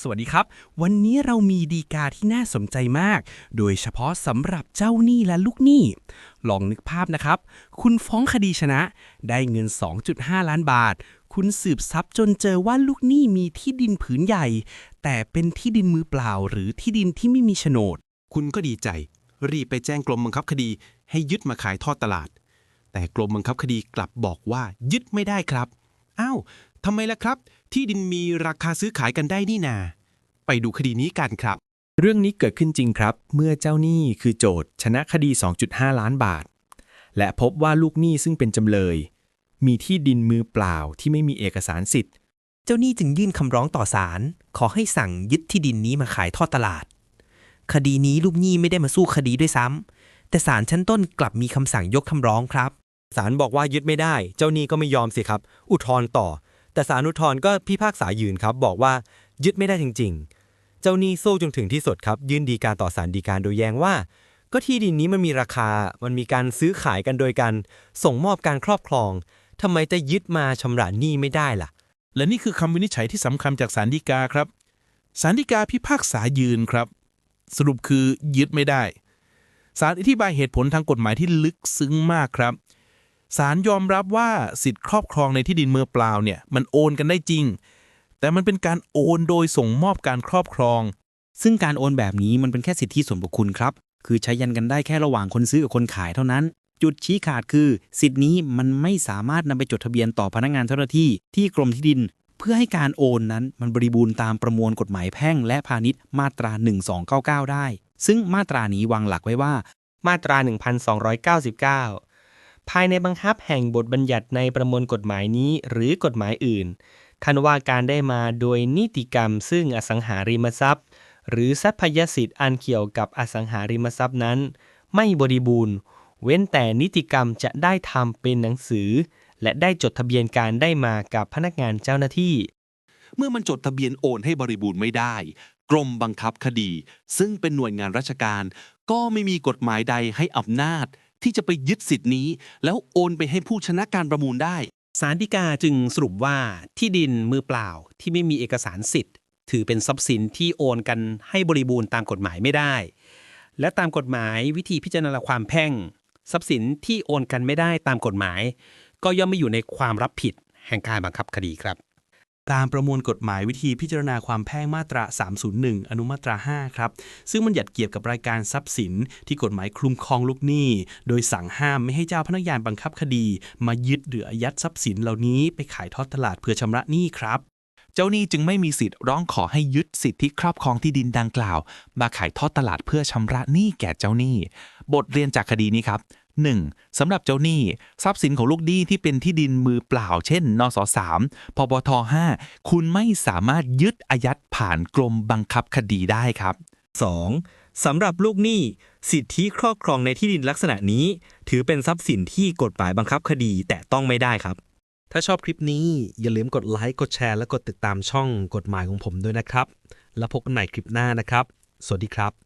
สวัสดีครับ วันนี้เรามีดีกาที่น่าสนใจมาก โดยเฉพาะสำหรับเจ้าหนี้และลูกหนี้ ลองนึกภาพนะครับ คุณฟ้องคดีชนะ ได้เงิน 2.5 ล้านบาท คุณสืบทรัพย์จนเจอว่าลูกหนี้มีที่ดินผืนใหญ่ แต่เป็นที่ดินมือเปล่าหรือที่ดินที่ไม่มีโฉนด คุณก็ดีใจ รีบไปแจ้งกรมบังคับคดี ให้ยึดมาขายทอดตลาด แต่กรมบังคับคดีกลับบอกว่ายึดไม่ได้ครับ อ้าว ทำไมล่ะครับ ที่ดินมีราคาซื้อขายกันได้นี่นา ไปดูคดีนี้กันครับ เรื่องนี้เกิดขึ้นจริงครับ เมื่อเจ้าหนี้คือโจทย์ ชนะคดี 2.5 ล้านบาท และพบว่าลูกหนี้ซึ่งเป็นจำเลย มีที่ดินมือเปล่าที่ไม่มีเอกสารสิทธิ์ เจ้าหนี้จึงยื่นคำร้องต่อศาลขอให้สั่งยึดที่ดินนี้มาขายทอดตลาด คดีนี้ลูกหนี้ไม่ได้มาสู้คดีด้วยซ้ำแต่ศาลชั้นต้นกลับมีคำสั่งยกคำร้องครับศาลบอกว่ายึดไม่ได้ เจ้าหนี้ก็ไม่ยอมสิครับ อุทธรณ์ต่อ แต่ศาลอุทธรก็พิพากษายืนครับ บอกว่ายึดไม่ได้จริง ๆ เจ้าหนี้สู้จนถึงที่สุดครับ ยื่นดีการต่อศาลฎีกาโดยแย้งว่า ก็ที่ดินนี้มันมีราคา มันมีการซื้อขายกันโดยการส่งมอบการครอบครองทำไมจะยึดมาชำระหนี้ไม่ได้ล่ะ และนี่คือคำวินิจฉัยที่สำคัญจากศาลฎีกาครับศาลฎีกาพิพากษายืนครับ สรุปคือยึดไม่ได้ศาลอธิบายเหตุผลทางกฎหมายที่ลึกซึ้งมากครับ ศาลยอมรับว่าสิทธิครอบครองในที่ดินมือเปล่าเนี่ยมันโอนกันได้จริง แต่มันเป็นการโอนโดยส่งมอบการครอบครอง ซึ่งการโอนแบบนี้มันเป็นแค่สิทธิส่วนบุคคลครับ คือใช้ยันกันได้แค่ระหว่างคนซื้อกับคนขายเท่านั้น จุดชี้ขาดคือ สิทธินี้มันไม่สามารถนำไปจดทะเบียนต่อพนักงานเจ้าหน้าที่ที่กรมที่ดิน เพื่อให้การโอนนั้นมันบริบูรณ์ตามประมวลกฎหมายแพ่ง และพาณิชย์มาตรา 1299 ได้ ซึ่งมาตรานี้วางหลักไว้ว่า มาตรา 1299 ภายในบังคับแห่งบทบัญญัติในประมวลกฎหมายนี้หรือกฎหมายอื่นคันว่าการได้มาโดยนิติกรรมซึ่งอสังหาริมทรัพย์ หรือทรัพยสิทธิ์อันเกี่ยวกับอสังหาริมทรัพย์นั้น ไม่บริบูรณ์ เว้นแต่นิติกรรมจะได้ทำเป็นหนังสือ และได้จดทะเบียนการได้มากับพนักงานเจ้าหน้าที่ เมื่อมันจดทะเบียนโอนให้บริบูรณ์ไม่ได้ กรมบังคับคดี ซึ่งเป็นหน่วยงานราชการ ก็ไม่มีกฎหมายใดให้อำนาจ ที่จะไปยึดสิทธินี้ แล้วโอนไปให้ผู้ชนะการประมูลได้ศาลฎีกาจึงสรุปว่าที่ดินมือเปล่าที่ไม่มีเอกสารสิทธิ์ ถือเป็นทรัพย์สินที่โอนกันให้บริบูรณ์ตามกฎหมายไม่ได้ และตามกฎหมายวิธีพิจารณาความแพ่ง ทรัพย์สินที่โอนกันไม่ได้ตามกฎหมาย ก็ย่อมไม่อยู่ในความรับผิดแห่งการบังคับคดีครับ ตามประมวลกฎหมายวิธีพิจารณาความแพ่งมาตรา 301 อนุมาตรา 5 ครับ ซึ่งมันหยัดเกี่ยวกับรายการทรัพย์สิน ที่กฎหมายคลุมครองลูกหนี้ โดยสั่งห้ามไม่ให้เจ้าพนักงานบังคับคดี มายึดหรืออายัดทรัพย์สินเหล่านี้ไปขายทอดตลาดเพื่อชำระหนี้ครับ เจ้าหนี้จึงไม่มีสิทธิ์ร้องขอให้ยึดสิทธิครอบครองที่ดินดังกล่าว มาขายทอดตลาดเพื่อชำระหนี้แก่เจ้าหนี้ บทเรียนจากคดีนี้ครับ 1. สำหรับเจ้าหนี้ ทรัพย์สินของลูกหนี้ที่เป็นที่ดินมือเปล่า เช่น นส3พบท5คุณไม่สามารถยึดอายัดผ่านกรมบังคับคดีได้ครับ 2. สำหรับลูกหนี้ สิทธิครอบครองในที่ดินลักษณะนี้ ถือเป็นทรัพย์สินที่กฎหมายบังคับคดีแต่ต้องไม่ได้ครับ ถ้าชอบคลิปนี้อย่าลืมกดไลค์กดแชร์และกดติดตามช่องกฎหมายของผมด้วยนะครับ แล้วพบกันใหม่คลิปหน้านะครับ สวัสดีครับ